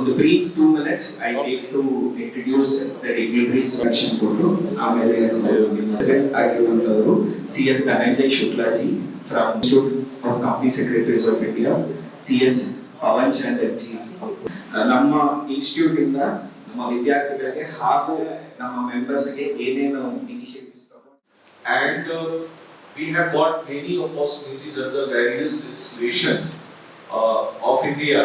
ಒಂದು brief two minutes I take to introduce the dignitaries section ಕೊಟ್ಟು ಆಮೇಲೆ president ಆಗಿರುವಂತವರು C S Dhananjay Shuklaji from institute of company secretaries of India C S Pawan Chander ji ನಮ್ಮ institute ಇಂದ ನಮ್ಮ ವಿದ್ಯಾರ್ಥಿಗಳಿಗೆ ಹಾಗೂ ನಮ್ಮ ಮೆಂಬರ್ಸ್ಗೆ ಏನೇನು ಇನಿಷಿಯೇಟಿವ್ಸ್ ತಗೊಂಡು and uh, we have got many opportunities under various legislations uh, of India.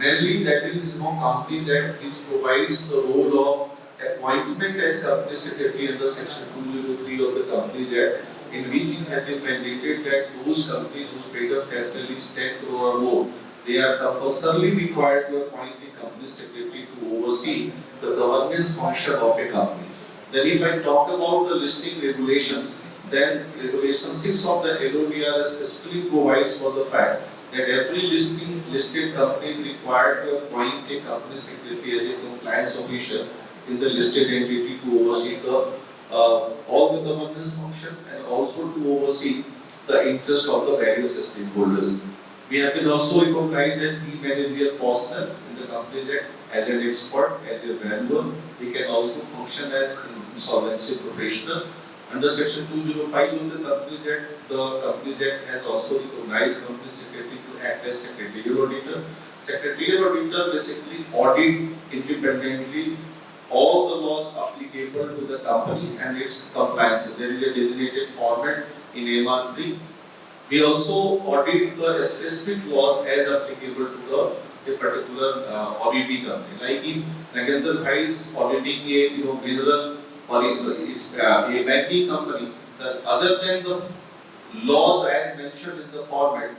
Mainly that is you Companies Act which provides the role of appointment as company secretary under section two zero three of the Companies Act in which it has been mandated that those companies whose paid up capital is ten crore or more, they are compulsorily required to appoint a company secretary to oversee the governance function of a company. Then if I talk about the listing regulations, then regulation six of the LODR specifically provides for the fact that every listing listed company is required to appoint a company secretary as a compliance officer in the listed entity to oversee the uh, all the governance function and also to oversee the interest of the various stakeholders. We have been also recognized as key managerial personnel in the company as an expert, as a valuer. We can also function as insolvency professional. Under section two zero five of the Companies Act, the Companies Act has also recognized company secretary to act as secretarial auditor. Secretarial auditor basically audit independently all the laws applicable to the company and its compliance. There is a designated format in MR three. We also audit the specific laws as applicable to the a particular uh, auditing company. Like if Nagendra Bhai is auditing a you know mineral or a- it's uh, a banking company, that other than the laws as mentioned in the format,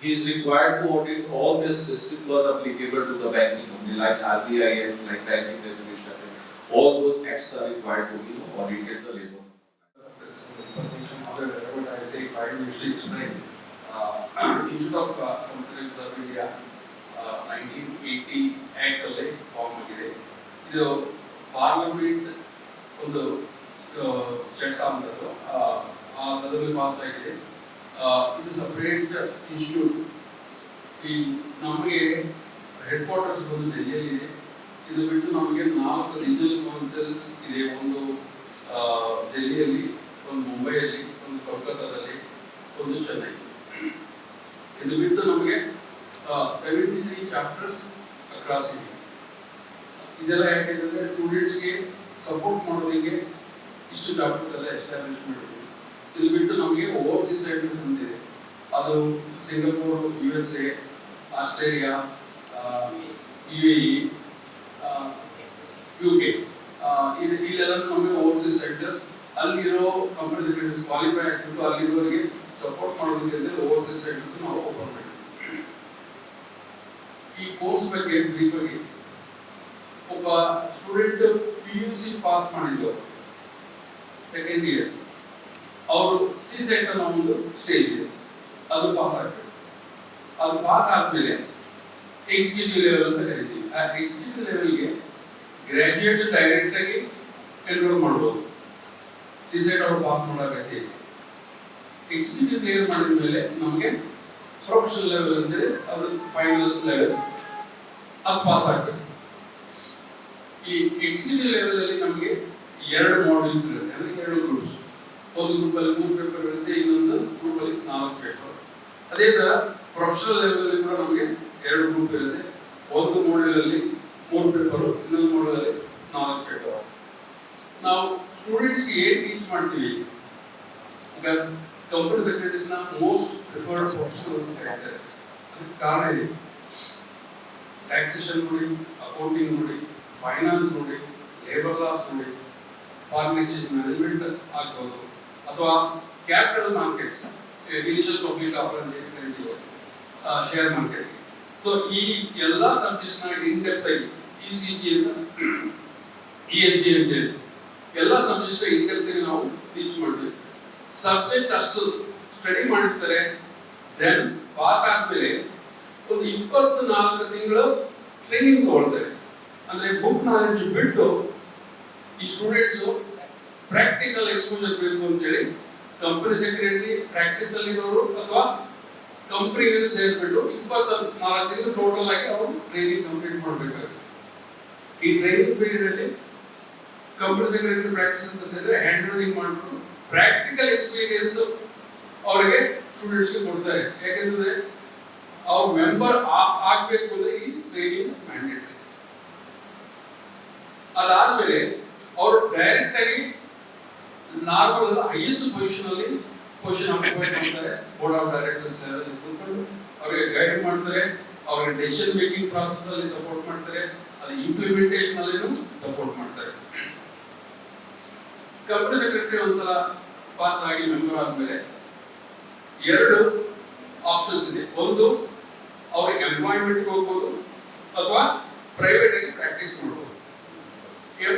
he is required to audit all the specific laws applicable to the banking company, like RBI and like banking regulation. and All those acts are required to you know audit the labor. This information, however, I will take five minutes to explain. Uh, Institute of uh, Computers of India, nineteen eighty act ಅಲ್ಲಿ form ಆಗಿದೆ ಇದು parliament ಒಂದು ಅಂತದ್ದು ಆ ಅದರಲ್ಲಿ pass ಆಗಿದೆ. ಇದು separate institute ಈ ನಮಗೆ ಹೆಡ್ ಕ್ವಾರ್ಟರ್ಸ್ ಬಂದು ಡೆಲ್ಲಿಯಲ್ಲಿ ಇದೆ. ಬಿಟ್ಟು ನಮಗೆ ನಾಲ್ಕು ರೀಜನಲ್ ಕೌನ್ಸಿಲ್ಸ್ ಇದೆ. ಒಂದು ಡೆಲ್ಲಿಯಲ್ಲಿ ಒಂದು ಮುಂಬೈಯಲ್ಲಿ ಒಂದು ಕೋಲ್ಕತ್ತಾದಲ್ಲಿ ಒಂದು ಚೆನ್ನೈ ಇದು ಬಿಟ್ಟು ನಮಗೆ ಸೆವೆಂಟಿ ತ್ರೀ ಚಾಪ್ಟರ್ಸ್ ಅಕ್ರಾಸ್ ಇದೆ. ಇದೆಲ್ಲ ಯಾಕೆಂದ್ರೆ ಸ್ಟೂಡೆಂಟ್ಸ್ಗೆ ಸಪೋರ್ಟ್ ಮಾಡೋದಕ್ಕೆ ಇಷ್ಟು ಡಾಕ್ಟರ್ಸ್ ಎಲ್ಲ ಎಸ್ಟಾಬ್ಲಿಷ್ ಇದು ಬಿಟ್ಟು ನಮಗೆ ಓವರ್ಸೀಸ್ ಸೆಂಟರ್ಸ್ ಅಂತಿದೆ ಅದು Singapore U S A Australia U A E U K ಇಲ್ಲೆಲ್ಲ ನಮಗೆ ಓವರ್ಸೀಸ್ ಸೆಂಟರ್ಸ್ ಅಲ್ಲಿರೋ ಕಂಪನಿ ಕ್ವಾಲಿಫೈ ಆಗಿಬಿಟ್ಟು ಅಲ್ಲಿರೋರಿಗೆ ಸಪೋರ್ಟ್ ಮಾಡೋದಕ್ಕೆ ಅಂದರೆ ಓವರ್ಸೀಸ್ ಸೆಂಟರ್ಸ್ ನಾವು ಓಪನ್ ಮಾಡಿದ್ವಿ. ಈ ಕೋರ್ಸ್ ಬಗ್ಗೆ ಬ್ರೀಫ್ ಆಗಿ, ಒಬ್ಬ student P U C pass ಮಾಡಿದ್ದು ಸೆಕೆಂಡ್ ಇಯರ್ ಅವರು ಸಿ ಸೆಟ್ ಅನ್ನೋ ಒಂದು ಸ್ಟೇಜ್ ಇದೆ. ಅದು ಪಾಸ್ ಆಗ್ಬೇಕು ಅದು ಪಾಸ್ ಆದ್ಮೇಲೆ ಎಕ್ಸಿಕ್ಯೂಟಿವ್ ಲೆವೆಲ್ ಅಂತ ಕರಿತೀವಿ. ಆ ಎಕ್ಸಿಕ್ಯೂಟಿವ್ ಲೆವೆಲ್ಗೆ ಗ್ರಾಜುಯೇಟ್ಸ್ ಡೈರೆಕ್ಟ್ ಆಗಿ ಎನ್ರೋಲ್ ಮಾಡ್ಬೋದು. ಸಿ ಸೆಟ್ ಅವರು ಪಾಸ್ ಮಾಡೋಕೈತಿ ಎಕ್ಸಿಕ್ಯೂಟಿವ್ ಕ್ಲಿಯರ್ ಮಾಡಿದ ಮೇಲೆ ನಮಗೆ ಪ್ರೊಫೆಷನಲ್ ಲೆವೆಲ್ ಅಂದರೆ ಅದು ಫೈನಲ್ ಲೆವೆಲ್ ಅದು ಪಾಸ್ ಆಗ್ಬೇಕು ಈ ಎಕ್ಸಿಕ್ಯೂಟಿವ್ ಲೆವೆಲ್ ಅಲ್ಲಿ ನಮಗೆ ಎರಡು ಮಾಡ್ಯೂಲ್ಸ್ ಇರುತ್ತೆ. ಅಂದ್ರೆ ಎರಡು ಗ್ರೂಪ್ಸ್ ಒಂದು ಗ್ರೂಪ್ ಅಲ್ಲಿ ಮೂರು ಪೇಪರ್ ಇರುತ್ತೆ, ಇನ್ನೊಂದು ಗ್ರೂಪ್ ಅಲ್ಲಿ ನಾಲ್ಕು ಪೇಪರ್ ಅದೇ ತರ ಪ್ರೊಫೆಷನಲ್ ಲೆವೆಲ್ ಅಲ್ಲಿ ಕೂಡ ನಮಗೆ ಎರಡು ಗ್ರೂಪ್ ಇರುತ್ತೆ. ಒಂದು ಮಾಡ್ಯೂಲ್ ಅಲ್ಲಿ ಮೂರು ಪೇಪರ್ ಇನ್ನೊಂದು ಮಾಡ್ಯೂಲ್ ಅಲ್ಲಿ ನಾಲ್ಕು ಪೇಪರ್ ನಾವು ಸ್ಟೂಡೆಂಟ್ಸ್ಗೆ ಏನ್ ಟೀಚ್ ಮಾಡ್ತೀವಿ? ಬಿಕಾಸ್ ಕಂಪ್ಯೂಟರ್ ಸೆಕ್ರೆಟರೀಸ್ನ ಮೋಸ್ಟ್ ಪ್ರಿಫರ್ಡ್ ಪ್ರೊಫೆಷನಲ್ ಅಂತ ಹೇಳ್ತಾರೆ. ಅದಕ್ಕೆ ಕಾರಣ ಇದೆ. ಟ್ಯಾಕ್ಸೇಷನ್ ನೋಡಿ ಅಕೌಂಟಿಂಗ್ ನೋಡಿ ಫೈನಾನ್ಸ್ ನೋಡಿ ಲೇಬರ್ ಲಾಸ್ ನೋಡಿ ಫಾರಿನ್ ಎಕ್ಸ್ಚೇಂಜ್ ಮ್ಯಾನೇಜ್ಮೆಂಟ್ ಆಗ್ಬೋದು. ಅಥವಾ capital markets initial public offer ಅಂತ ಹೇಳಿ ಶೇರ್ ಮಾರ್ಕೆಟ್ ಸೊ ಈ ಎಲ್ಲ ಸಬ್ಜೆಕ್ಟ್ಸ್ನ ನ ಇನ್ ಡೆಪ್ತ್ ಆಗಿ ಇ ಸಿ ಜಿ ಅಂತ ಇ ಎಸ್ ಜಿ ಅಂತ ಹೇಳಿ, ಎಲ್ಲ ಸಬ್ಜೆಕ್ಟ್ಸ್ ಇನ್ ಡೆಪ್ತ್ ಆಗಿ ನಾವು ಟೀಚ್ ಮಾಡ್ತೀವಿ. ಸಬ್ಜೆಕ್ಟ್ ಅಷ್ಟು ಸ್ಟಡಿ ಮಾಡಿರ್ತಾರೆ ದೆನ್ ಪಾಸ್ ಆದ್ಮೇಲೆ ಒಂದು ಇಪ್ಪತ್ತು ನಾಲ್ಕು ತಿಂಗಳು ಟ್ರೈನಿಂಗ್ ತಗೊಳ್ತಾರೆ. ಅಂದ್ರೆ ಬುಕ್ ನಾಲೆಜ್ ಬಿಟ್ಟು ಈ ಸ್ಟೂಡೆಂಟ್ಸ್ ಪ್ರಾಕ್ಟಿಕಲ್ ಎಕ್ಸ್ಪೋಜರ್ ಬೇಕು ಅಂತೇಳಿ ಕಂಪನಿ ಸೆಕ್ರೆಟರಿ ಪ್ರಾಕ್ಟೀಸ್ ಅಲ್ಲಿ ಇರೋರು ಅಥವಾ ಕಂಪನಿಗೆ ಸೇರ್ಬಿಟ್ಟು ಇಪ್ಪತ್ತ ನಾಲ್ಕು ತಿಂಗಳು ಟೋಟಲ್ ಆಗಿ ಅವರು ಟ್ರೈನಿಂಗ್ ಕಂಪ್ಲೀಟ್ ಮಾಡಬೇಕಾಗುತ್ತೆ. ಈ ಟ್ರೈನಿಂಗ್ ಪೀರಿಯಡ್ ಅಲ್ಲಿ ಕಂಪನಿ ಸೆಕ್ರೆಟರಿ ಪ್ರಾಕ್ಟೀಸ್ ಅಂತ ಸೇರಿದ್ರೆ ಹ್ಯಾಂಡ್ ರೈಟಿಂಗ್ ಮಾಡ್ಬಿಟ್ಟು ಪ್ರಾಕ್ಟಿಕಲ್ ಎಕ್ಸ್ಪೀರಿಯನ್ಸ್ ಅವರಿಗೆ ಸ್ಟೂಡೆಂಟ್ಸ್ಗೆ ಕೊಡ್ತಾರೆ. ಯಾಕೆಂದ್ರೆ ಅವ್ರ ಮೆಂಬರ್ ಆಗ್ಬೇಕು ಅಂದ್ರೆ ಈ ಟ್ರೈನಿಂಗ್ ಮ್ಯಾಂಡೇಟರಿ ಅದಾದ್ಮೇಲೆ ಅವರು ಡೈರೆಕ್ಟ್ ಆಗಿ ನಾರ್ಮಲ್ ಹೈಯೆಸ್ಟ್ ಪೊಸಿಷನ್ ಅಲ್ಲಿ ಪೊಸಿಷನ್ ಮಾಡ್ತಾರೆ. ಬೋರ್ಡ್ ಆಫ್ ಡೈರೆಕ್ಟರ್ಸ್ ಕೂತ್ಕೊಂಡು ಅವರಿಗೆ ಗೈಡ್ ಮಾಡ್ತಾರೆ. ಅವರ ಡಿಸಿಷನ್ ಮೇಕಿಂಗ್ ಪ್ರಾಸೆಸ್ ಅಲ್ಲಿ ಸಪೋರ್ಟ್ ಮಾಡ್ತಾರೆ. ಅದು ಇಂಪ್ಲಿಮೆಂಟೇಷನ್ ಅಲ್ಲಿನೂ ಸಪೋರ್ಟ್ ಮಾಡ್ತಾರೆ. ಕಂಪನಿ ಸೆಕ್ರೆಟರಿ ಒಂದ್ಸಲ ಪಾಸ್ ಆಗಿ ಮೆಂಬರ್ ಆದ್ಮೇಲೆ ಎರಡು ಆಪ್ಷನ್ಸ್ ಇದೆ. ಒಂದು, ಅವ್ರಿಗೆ ಎಂಪ್ಲಾಯ್ಮೆಂಟ್ ಹೋಗ್ಬೋದು, ಅಥವಾ ಪ್ರೈವೇಟ್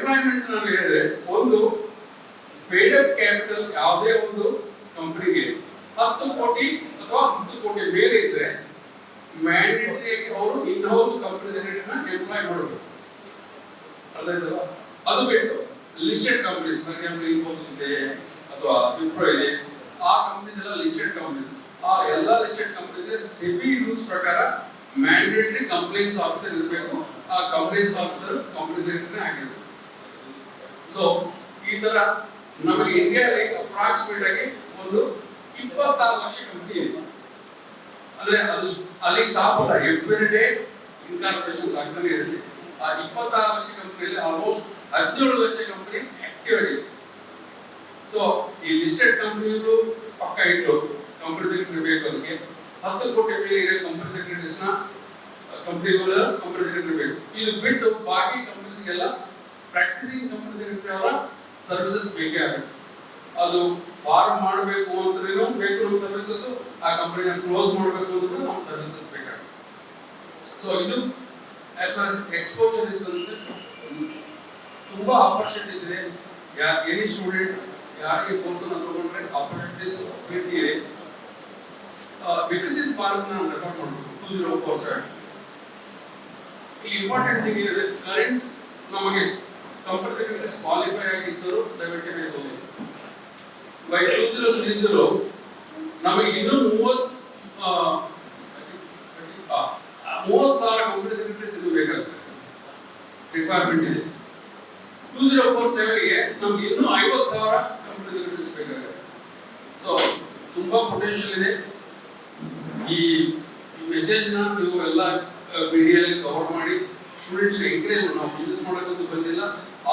ಎಂಪ್ಲಾಯ್ಮೆಂಟ್ ನಾನು ಹೇಳಿದ್ರೆ, ಒಂದು ಪೇಡಪ್ ಕ್ಯಾಪಿಟಲ್ ಯಾವುದೇ ಒಂದು ಕಂಪನಿಗೆ ಹತ್ತು ಕೋಟಿ ಅಥವಾ ಹತ್ತು ಕೋಟಿ ಮೇಲೆ ಇದ್ರೆ ಮ್ಯಾಂಡೇಟರಿ ಅವರು ಇನ್ ಹೌಸ್ ಸೆಕ್ರೆಟರಿನ ಎಂಪ್ಲಾಯ್ ಮಾಡಬೇಕು ಅರ್ಥ ಅದು ಬಿಟ್ಟು ಲಿಸ್ಟೆಡ್ ಕಂಪನೀಸ್ ಫಾರ್ ಇದೆ, ಅಥವಾ ವಿಪ್ರೋ ಇದೆ, ಆ ಕಂಪನೀಸ್ ಎಲ್ಲ ಲಿಸ್ಟೆಡ್ ಕಂಪನೀಸ್ ಆ ಎಲ್ಲ ಲಿಸ್ಟೆಡ್ ಕಂಪನೀಸ್ ಸೆಬಿ ರೂಲ್ಸ್ ಪ್ರಕಾರ ಮ್ಯಾಂಡೇಟರಿ ಕಂಪ್ಲೇಂಟ್ಸ್ ಆಫೀಸರ್ ಇರಬೇಕು. ಆ ಕಂಪ್ಲೇಂಟ್ಸ್ ಆಫೀಸರ್ ಕಂಪನಿ ಸೆಕ್ರೆಟರಿ ಆಗಿರ್ಬೇಕು. ಸೊ ಈ ತರ ನಮಗೆ ಇಂಡಿಯಾದಲ್ಲಿ ಅಪ್ರಾಕ್ಸಿಮೇಟ್ ಆಗಿ ಒಂದು ಇಪ್ಪತ್ತಾರು ಲಕ್ಷ ಕಂಪನಿ ಇದೆ. ಅಂದ್ರೆ ಅದು ಅಲ್ಲಿ ಸ್ಟಾಪ್ ಅಲ್ಲ ಎವ್ರಿ ಡೇ ಇನ್ಕಾರ್ಪೊರೇಷನ್ ಆಗ್ತಾನೆ ಇರುತ್ತೆ. ಆ ಇಪ್ಪತ್ತಾರು ಲಕ್ಷ ಕಂಪನಿಯಲ್ಲಿ ಆಲ್ಮೋಸ್ಟ್ ಹದಿನೇಳು ಲಕ್ಷ ಕಂಪನಿ ಆಕ್ಟಿವ್ ಆಗಿದೆ. ಸೊ ಈ ಲಿಸ್ಟೆಡ್ ಕಂಪನಿಗಳು ಪಕ್ಕ ಇಟ್ಟು ಕಂಪನಿ ಸೆಕ್ರೆಟರಿ ಬೇಕು ಅದಕ್ಕೆ, ಹತ್ತು ಕೋಟಿ ಮೇಲೆ ಇರೋ ಕಂಪನಿ ಸೆಕ್ರೆಟರಿಸ್ನ ಕಂಪನಿಗಳ ಕಂಪನಿ ಸೆಕ್ರೆಟರಿ ಬೇಕು. ಇದು ಬಿಟ್ಟು ಬಾಕಿ ಕಂಪನೀಸ್ಗೆಲ್ಲ ಪ್ರಾಕ್ಟೀಸಿಂಗ್ ಕಂಪನಿ ಸೆಕ್ರೆಟರಿ ಅವರ ಸರ್ವಿಸಸ್ ಬೇಕೇ ಆಗುತ್ತೆ ಅದು ಫಾರ್ಮ್ ಮಾಡಬೇಕು ಅಂದ್ರೂ ಬೇಕು ನಮ್ಮ ಸರ್ವಿಸಸ್ ಆ ಕಂಪನಿನ ಕ್ಲೋಸ್ ಮಾಡಬೇಕು ಅಂದ್ರೂ ನಮ್ಮ ಸರ್ವಿಸಸ್ ಬೇಕಾಗುತ್ತೆ. ಸೊ ಇದು as far exposure is concern ತುಂಬಾ ಆಪರ್ಚುನಿಟೀಸ್ ಇದೆ. ಯಾ ಎನಿ ಸ್ಟೂಡೆಂಟ್ ಯಾರಿಗೆ ಕೋರ್ಸ್ ಅನ್ನು ತಗೊಂಡ್ರೆ ಆಪರ್ಚುನಿಟೀಸ್ ಪ್ರೀತಿ ಇದೆ. ವಿಕಸಿತ್ ಭಾರತ್ ನಾನು ರೆಫರ್ ಮಾಡಬೇಕು ಟೂ ಜೀರೋ ಫೋರ್ ಸೆವೆನ್ ಈ ಇಂಪಾರ್ಟೆಂಟ್ ಥಿಂಗ್ ಇದೆ ಕರೆಂಟ್ ನಮಗೆ ಕಂಪನಿ ಸೆಕ್ರೆಟರೀಸ್ ಕ್ವಾಲಿಫೈ ಆಗಿದ್ದರು seventy five thousand by two zero three zero ನಮಗೆ ಇನ್ನೂ ಮೂವತ್ ಆ, ಆ, ಮೂವತ್ತು ಸಾವಿರ ಕಂಪನಿ ಸೆಕ್ರೆಟರಿ ಇದು ಬೇಕಾಗ್ತದೆ ರಿಕ್ವೈರ್ಮೆಂಟ್ ಇದೆ. ಟೂ ಜೀರೋ ಫೋರ್ ಸೆವೆನ್ಗೆ ನಮ್ಗೆ ಇನ್ನೂ ಐವತ್ತು ಸಾವಿರ ಕಂಪನಿ ಸೆಕ್ರೆಟರೀಸ್ ಬೇಕಾಗುತ್ತೆ ಸೊ ತುಂಬಾ ಪೊಟೆನ್ಷಿಯಲ್ ಇದೆ. ಈ ಮೆಸೇಜ್ನ ನೀವು ಎಲ್ಲ ಮೀಡಿಯಲ್ಲಿ ಕವರ್ ಮಾಡಿ. ಸ್ಟೂಡೆಂಟ್ಸ್ ಎಂಕರೇಜ್ ನಾವು ಬಿಸ್ನೆಸ್ ಮಾಡೋಕ್ಕಂತೂ ಬಂದಿಲ್ಲ.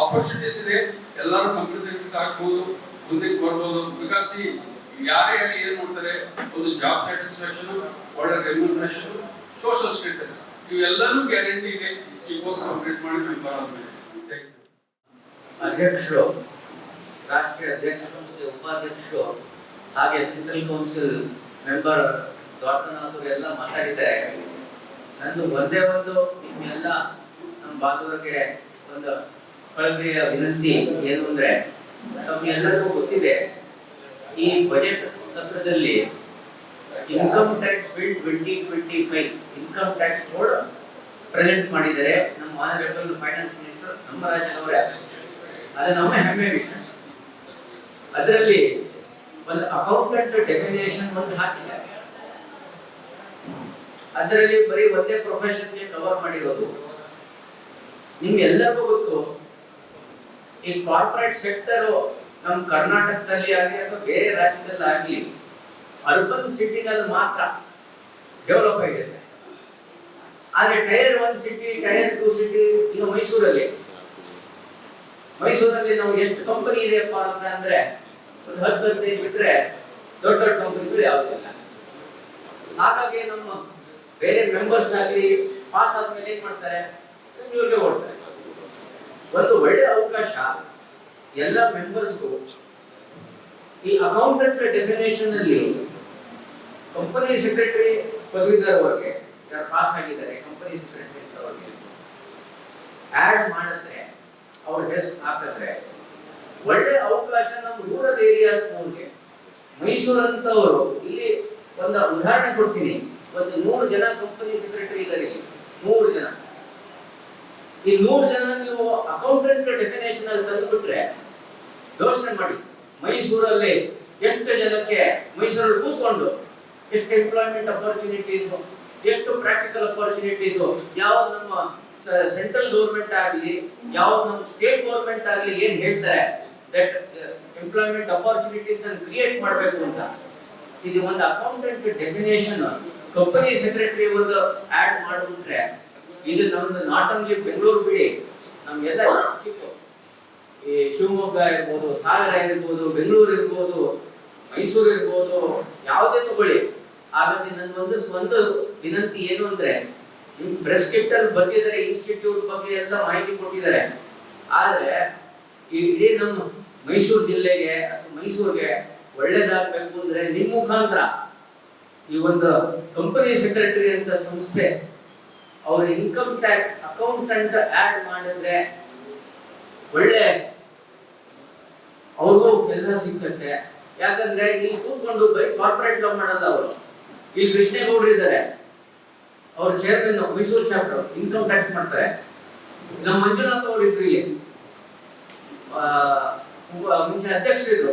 ಆಪರ್ಚುನಿಟೀಸ್ ಇದೆ. ಎಲ್ಲರೂ ಕಂಪನಿ ಸೆಕ್ರೆಟರೀಸ್ ಆಗ್ಬೋದು ಮುಂದಕ್ಕೆ ಬರ್ಬೋದು. ಬಿಕಾಸ್ ಈ ಯಾರೇ ಆಗಲಿ ಏನ್ ಮಾಡ್ತಾರೆ, ಒಂದು ಜಾಬ್ ಸ್ಯಾಟಿಸ್ಫ್ಯಾಕ್ಷನ್ ಒಳ್ಳೆ ರೆಮ್ಯುನರೇಷನ್ ಸೋಷಿಯಲ್ ಸ್ಟೇಟಸ್ ಇವೆಲ್ಲನೂ ಗ್ಯಾರಂಟಿ ಇದೆ. ಈ ಕೋರ್ಸ್ ಕಂಪ್ಲೀಟ್ ಮಾಡಿ ಮೆಂಬರ್ ಆದ್ಮೇಲೆ ಅಧ್ಯಕ್ಷರು, ರಾಷ್ಟ್ರೀಯ ಅಧ್ಯಕ್ಷರು ಮತ್ತು ಉಪಾಧ್ಯಕ್ಷರು, ಹಾಗೆ ಸೆಂಟ್ರಲ್ ಕೌನ್ಸಿಲ್ ಮೆಂಬರ್ ದ್ವಾರಕನಾಥರು ಎಲ್ಲ ಮಾತಾಡಿದ್ದಾರೆ. ನಂದು ಒಂದೇ ಒಂದು ನಿಮ್ಮೆಲ್ಲ ನಮ್ಮ ಬಾಂಧವರಿಗೆ ಒಂದು ಕಳಕಳಿಯ ವಿನಂತಿ ಏನು ಅಂದ್ರೆ ತಮಗೆಲ್ಲರಿಗೂ ಗೊತ್ತಿದೆ, ಈ budget ಸತ್ರದಲ್ಲಿ income tax bill twenty twenty five income tax board present ಮಾಡಿದರೆ ನಮ್ಮ ಆನರೇಬಲ್ ಫೈನಾನ್ಸ್ ಮಿನಿಸ್ಟರ್ ನಮ್ಮ ರಾಜ್ಯದವರೇ ಅದು ನಮ್ಮ ಹೆಮ್ಮೆ ವಿಷಯ. ಅದರಲ್ಲಿ ಒಂದು ಅಕೌಂಟೆಂಟ್ ಡೆಫಿನೇಷನ್ ಒಂದು ಹಾಕಿದ್ದಾರೆ. ಅದರಲ್ಲಿ ಬರೀ ಒಂದೇ ಪ್ರೊಫೆಷನ್ಗೆ ಕವರ್ ಮಾಡಿರೋದು. ನಿಮ್ಗೆಲ್ಲರಿಗೂ ಗೊತ್ತು ಈ ಕಾರ್ಪೊರೇಟ್ ಸೆಕ್ಟರ್ ನಮ್ಮ ಕರ್ನಾಟಕದಲ್ಲಿ ಆಗಲಿ ಅಥವಾ ಬೇರೆ ರಾಜ್ಯದಲ್ಲಿ ಆಗಲಿ ಅರ್ಬನ್ ಸಿಟಿನಲ್ಲಿ ಮಾತ್ರ ಡೆವಲಪ್ ಆಗಿದೆ. ಆದ್ರೆ tier one city tier two city ಇನ್ನು ಮೈಸೂರಲ್ಲಿ. ಮೈಸೂರಲ್ಲಿ ನಾವು ಎಷ್ಟು ಕಂಪನಿ ಇದೆಯಪ್ಪ ಅಂತ ಅಂದ್ರೆ, ಒಂದು ಹತ್ತು ಹದಿನೈದು ಬಿಟ್ರೆ ದೊಡ್ಡ ದೊಡ್ಡ ಕಂಪನಿಗಳು ಯಾವುದಿಲ್ಲ ಹಾಗಾಗಿ ನಮ್ಮ ಬೇರೆ ಮೆಂಬರ್ಸ್ ಆಗಲಿ ಪಾಸ್ ಆದ್ಮೇಲೆ ಏನ್ ಮಾಡ್ತಾರೆ, ಬೆಂಗಳೂರಿಗೆ ಓಡ್ತಾರೆ. ಒಂದು ಒಳ್ಳೆ ಅವಕಾಶ ಎಲ್ಲ ಮೆಂಬರ್ಸ್ಗೂ ಈ ಅಕೌಂಟೆಂಟ್ ಡೆಫಿನೇಷನ್ ಅಲ್ಲಿ ಕಂಪನಿ ಸೆಕ್ರೆಟರಿ ಪದವೀಧರವರೆಗೆ ಯಾರು ಪಾಸ್ ಆಗಿದ್ದಾರೆ ಕಂಪನಿ ಸೆಕ್ರೆಟರಿ ಅವರಿಗೆ ಆಡ್ ಮಾಡಿದ್ರೆ ಅವ್ರ ಹೆಸರು ಹಾಕಿದ್ರೆ ಒಳ್ಳೆ ಅವಕಾಶ ನಮ್ಮ ರೂರಲ್ ಮೈಸೂರು ಅಂತವರು ಇಲ್ಲಿ ಒಂದು ಉದಾಹರಣೆ ಕೊಡ್ತೀನಿ. ಒಂದು ನೂರು ಜನ ಕಂಪನಿ ಸೆಕ್ರೆಟರಿ ಇದ್ದಾರೆ ನೂರು ಜನ. ಈ ನೂರು ಜನ ನೀವು ಅಕೌಂಟೆಂಟ್ ಡೆಫಿನೇಷನ್ ಅಲ್ಲಿ ತಂದುಬಿಟ್ರೆ ಯೋಚನೆ ಮಾಡಿ. ಮೈಸೂರಲ್ಲಿ ಎಷ್ಟು ಜನಕ್ಕೆ ಮೈಸೂರಲ್ಲಿ ಕೂತ್ಕೊಂಡು ಎಷ್ಟು ಎಂಪ್ಲಾಯ್ಮೆಂಟ್ ಅಪರ್ಚುನಿಟೀಸ್ ಎಷ್ಟು ಪ್ರಾಕ್ಟಿಕಲ್ ಅಪರ್ಚುನಿಟೀಸ್ ಯಾವ್ದು ನಮ್ಮ ಸೆಂಟ್ರಲ್ ಗೌರ್ಮೆಂಟ್ ಆಗಲಿ, ಯಾವ್ದು ನಮ್ಮ ಸ್ಟೇಟ್ ಗೌರ್ಮೆಂಟ್ ಆಗಲಿ ಏನ್ ಹೇಳ್ತಾರೆ ದಟ್ ಎಂಪ್ಲಾಯ್ಮೆಂಟ್ ಅಪರ್ಚುನಿಟೀಸ್ ಕ್ರಿಯೇಟ್ ಮಾಡಬೇಕು ಅಂತ. ಇದು ಒಂದು ಅಕೌಂಟೆಂಟ್ ಡೆಫಿನೇಷನ್ ಕಂಪನಿ ಸೆಕ್ರೆಟರಿ ಒಂದು ಆಡ್ ಮಾಡ್ಬಿಟ್ರೆ ಇದು ನಮ್ದು ನಾಟ್ ಓನ್ಲಿ ಬೆಂಗಳೂರು ಬಿಡಿ. ನಮ್ಗೆಲ್ಲ ಈ ಶಿವಮೊಗ್ಗ ಇರ್ಬೋದು, ಸಾಗರ ಇರ್ಬೋದು, ಬೆಂಗಳೂರು ಇರ್ಬೋದು, ಮೈಸೂರು ಇರ್ಬೋದು, ಯಾವುದೇ ತಗೊಳ್ಳಿ. ಹಾಗಾಗಿ ನನ್ನ ಒಂದು ಸ್ವಂತ ವಿನಂತಿ ಏನು ಅಂದ್ರೆ ಪ್ರೆಸ್ಕ್ರಿಪ್ಟ್ ಅಲ್ಲಿ ಬರ್ದಿದ್ದಾರೆ ಇನ್ಸ್ಟಿಟ್ಯೂಟ್ ಬಗ್ಗೆ ಎಲ್ಲ ಮಾಹಿತಿ ಕೊಟ್ಟಿದ್ದಾರೆ. ಆದ್ರೆ, ಈ ಇಡೀ ನಮ್ಮ ಮೈಸೂರು ಜಿಲ್ಲೆಗೆ ಅಥವಾ ಮೈಸೂರಿಗೆ ಒಳ್ಳೇದಾಗಬೇಕು ಅಂದ್ರೆ ನಿಮ್ ಮುಖಾಂತರ ಈ ಒಂದು ಕಂಪನಿ ಸೆಕ್ರೆಟರಿ ಅಂತ ಸಂಸ್ಥೆ ಅವ್ರ ಇನ್ಕಮ್ ಟ್ಯಾಕ್ಸ್ ಅಕೌಂಟೆಂಟ್ ಆಡ್ ಮಾಡಿದ್ರೆ ಒಳ್ಳೆ ಅವ್ರಿಗೂ ಕೆಲಸ ಸಿಕ್ಕತ್ತೆ. ಯಾಕಂದ್ರೆ ಇಲ್ಲಿ ಕೂತ್ಕೊಂಡು ಬರೀ ಕಾರ್ಪೊರೇಟ್ ಲಾ ಮಾಡಲ್ಲ ಅವರು. ಇಲ್ಲಿ ಕೃಷ್ಣೇಗೌಡರು ಇದ್ದಾರೆ. ಅವ್ರ chairman Mysuru chapter income tax ಮಾಡ್ತಾರೆ. ನಮ್ಮ ಮಂಜುನಾಥ್ ಅವರು ಇದ್ರು ಇಲ್ಲಿ. ಮುಂಚೆ ಅಧ್ಯಕ್ಷರಿದ್ರು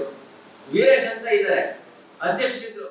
ವೀರೇಶ್ ಅಂತ ಇದ್ದಾರೆ. ಅಧ್ಯಕ್ಷರಿದ್ರು